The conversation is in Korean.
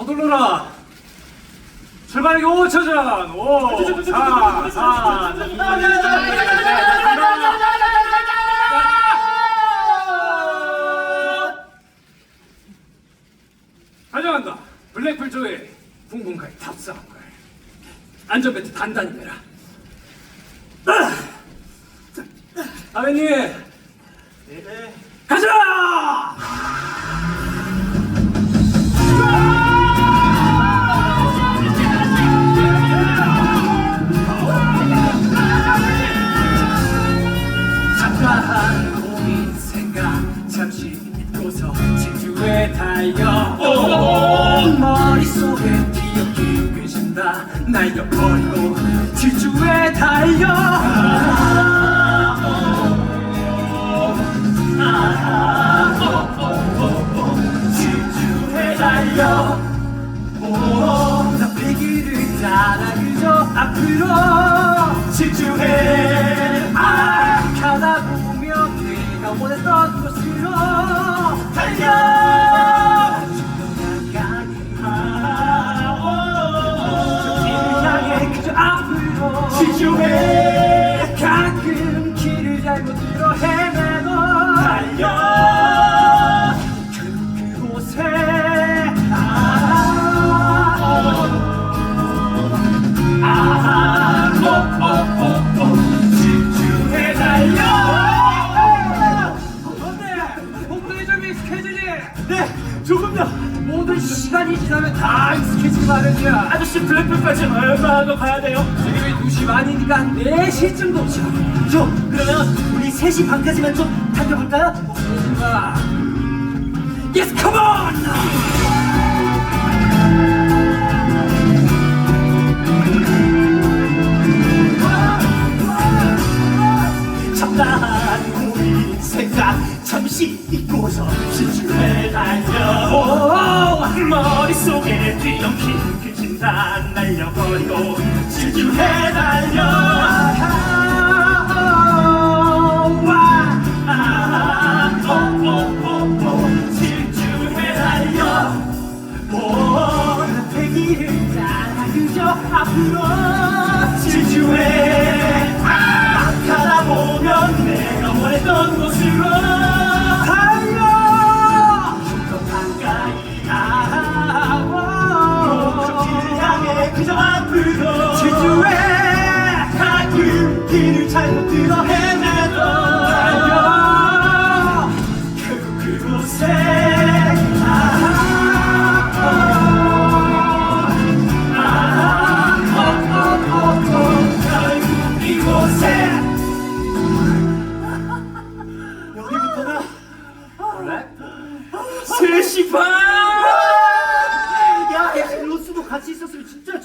서둘러라. 출발하기 5초 전. 5, 4, 4. 환영한다. 블랙풀 조의 궁금가에 탑승한 걸. 안전벨트 단단히 매라. 아버님. 가자! 잠시 잊고서 진주에 달려 머릿속에 기억이 끄신다. 날려버리고 진주에 달려. 진주에 달려. 나 패기를 따라 그저 앞으로. 질주해 원했던 곳으로 달려. 길을 향해 그저 앞으로. 질주해 네 조금 더 모든 시간이 지나면 다 익숙해지기 마련이야. 아저씨 블랙풀까지 얼마 더 가야 돼요? 지금이 2시 반이니까 4시쯤 도착 저 그러면 우리 3시 반까지만 좀 달려볼까요? Yes, come 잠시 잊고서 진주에 달려. 오, 머릿속에 뒤엉킨 그 진단 날려버리고 진주에 달려. 앞으로? 질주해. 아, 가다 보면 내가 원했던 곳으로 들어 헤매도 달려 결국 그곳에 결국 이곳에 여기부터가 슬시파! 야, 야, 로스도 같이 있었으면 진짜